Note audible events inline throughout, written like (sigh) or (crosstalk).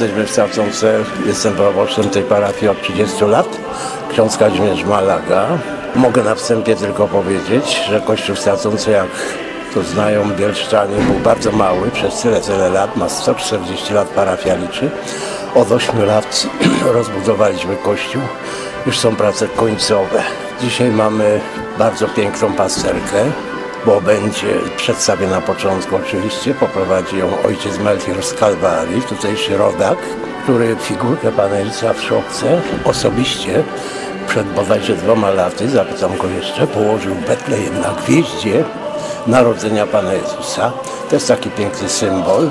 Jesteśmy w Sacące, jestem proboszczem tej parafii od 30 lat. Ksiądz Kazimierz Malaga. Mogę na wstępie tylko powiedzieć, że Kościół w Sacące, jak to znają bielszczanie, był bardzo mały przez tyle, tyle lat. Ma 140 lat parafia liczy. Od 8 lat (clears throat) rozbudowaliśmy Kościół. Już są prace końcowe. Dzisiaj mamy bardzo piękną pasterkę, bo będzie przedstawię na początku oczywiście, poprowadzi ją ojciec Melchior z Kalwarii, tutejszy rodak, który figurkę Pana Jezusa w szopce osobiście przed bodajże dwoma laty, zapytam go jeszcze, położył Betlejem na gwieździe narodzenia Pana Jezusa. To jest taki piękny symbol.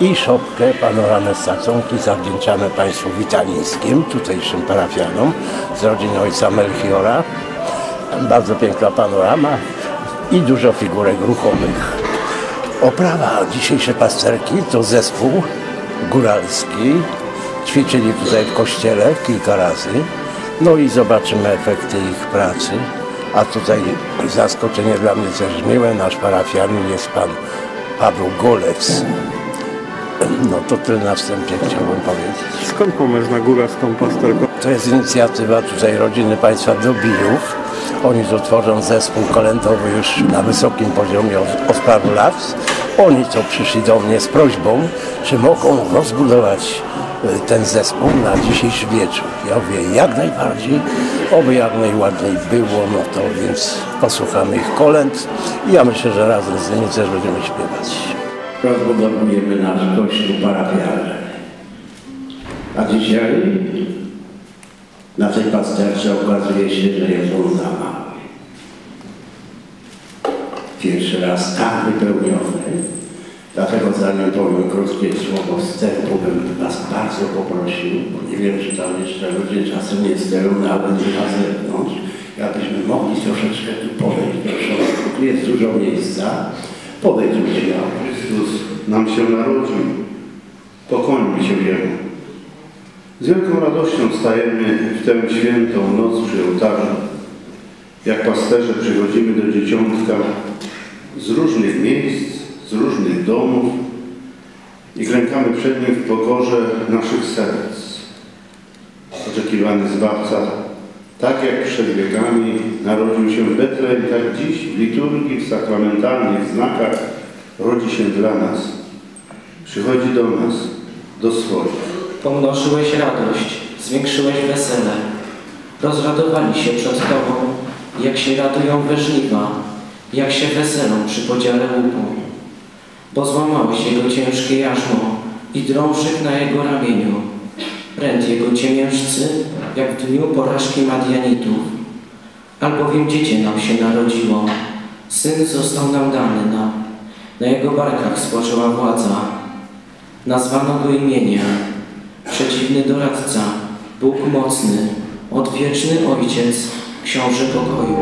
I szopkę, panoramę z Saconki zawdzięczamy Państwu Witalińskim, tutejszym parafianom z rodziny ojca Melchiora. Bardzo piękna panorama i dużo figurek ruchomych. Oprawa dzisiejszej pasterki to zespół góralski. Ćwiczyli tutaj w kościele kilka razy. No i zobaczymy efekty ich pracy. A tutaj zaskoczenie dla mnie też miłe. Nasz parafianin jest pan Paweł Golec. No to tyle na wstępie chciałbym powiedzieć. Skąd pomysł na góralską pasterkę? To jest inicjatywa tutaj rodziny państwa Dobijów. Oni tu tworzą zespół kolędowy już na wysokim poziomie od, od paru lat. Oni to przyszli do mnie z prośbą, czy mogą rozbudować y, ten zespół na dzisiejszy wieczór. Ja mówię, jak najbardziej, oby jak najładniej było, no to więc posłuchamy ich kolęd i ja myślę, że razem z nimi też będziemy śpiewać. Rozbudowujemy nasz kościół parafialny. A dzisiaj na tej pasterce okazuje się, że jest on za mały. Pierwszy raz tak wypełniony. Dlatego zanim powiem krótkie słowo wstępu, bym Was bardzo poprosił, bo nie wiem, czy tam jeszcze ludzie czasem nie stoją nawet na zewnątrz, abyśmy mogli troszeczkę tu podejść do środka. Tu jest dużo miejsca. Podejdźmy się. Chrystus nam się narodził. Pokłońmy się Jemu. Z wielką radością stajemy w tę świętą noc przy ołtarzu. Jak pasterze przychodzimy do dzieciątka z różnych miejsc, z różnych domów i klękamy przed Nim w pokorze naszych serc. Oczekiwany Zbawca, tak jak przed wiekami narodził się w Betlejem, tak dziś w liturgii, w sakramentalnych znakach rodzi się dla nas. Przychodzi do nas, do swoich. Pomnożyłeś radość, zwiększyłeś wesele. Rozradowali się przed Tobą, jak się radują we żniwa, jak się weselą przy podziale łupu. Bo złamałeś jego ciężkie jarzmo i drążyk na jego ramieniu. Pręd jego ciemiężcy, jak w dniu porażki Madianitów. Albowiem dziecię nam się narodziło, syn został nam dany nam. Na jego barkach spoczęła władza. Nazwano go imieniem przeciwny doradca, Bóg mocny, odwieczny Ojciec, Książę pokoju.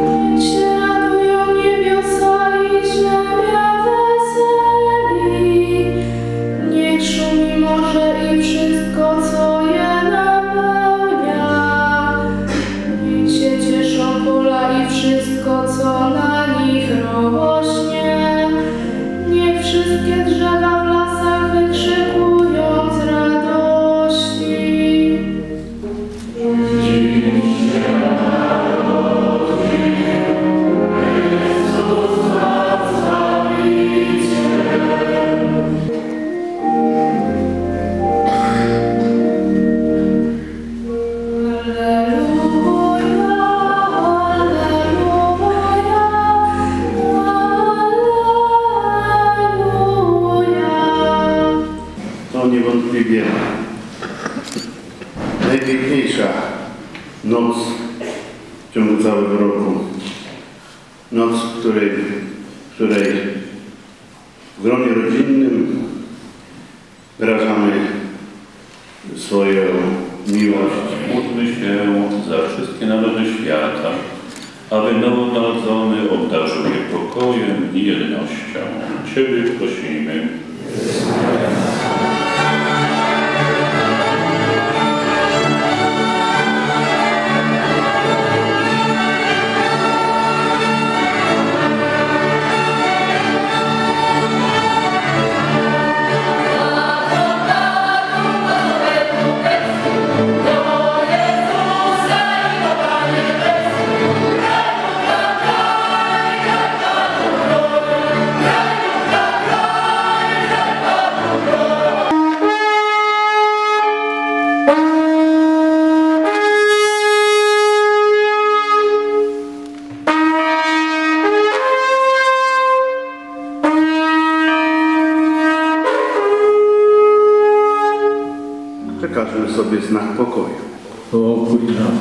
Najpiękniejsza noc w ciągu całego roku. Noc, w której, w której w gronie rodzinnym wyrażamy swoją miłość. Módlmy się za wszystkie narody świata, aby nowonarodzony obdarzył je pokojem i jednością. Ciebie prosimy. znak pokoju. Pokój nam.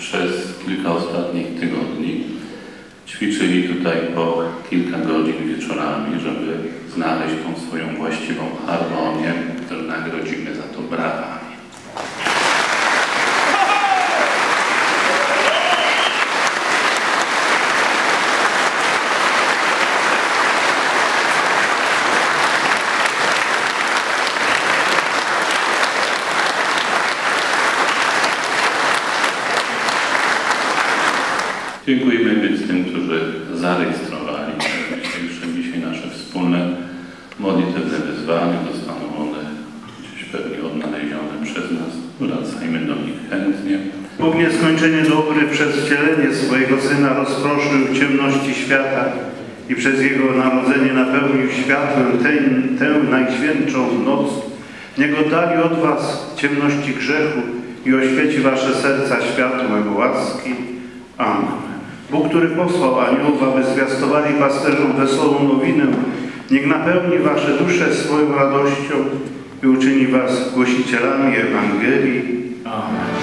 Przez kilka ostatnich tygodni ćwiczyli tutaj po kilka godzin wieczorami, żeby znaleźć tą swoją właściwą harmonię, którą nagrodzimy za to brawami. Dziękujemy więc tym, którzy zarejestrowali dzisiejsze, dzisiaj nasze wspólne modlitewne wyzwania. Zostaną one gdzieś pewnie odnalezione przez nas. Wracajmy do nich chętnie. Bóg nieskończenie dobry przez wcielenie swojego Syna rozproszył ciemności świata i przez Jego narodzenie napełnił światłem tę, tę najświętszą noc. Niego dali od Was ciemności grzechu i oświeci Wasze serca światłem łaski. Amen. Bóg, który posłał aniołów, aby zwiastowali pasterzom wesołą nowinę, niech napełni Wasze dusze swoją radością i uczyni Was głosicielami Ewangelii. Amen.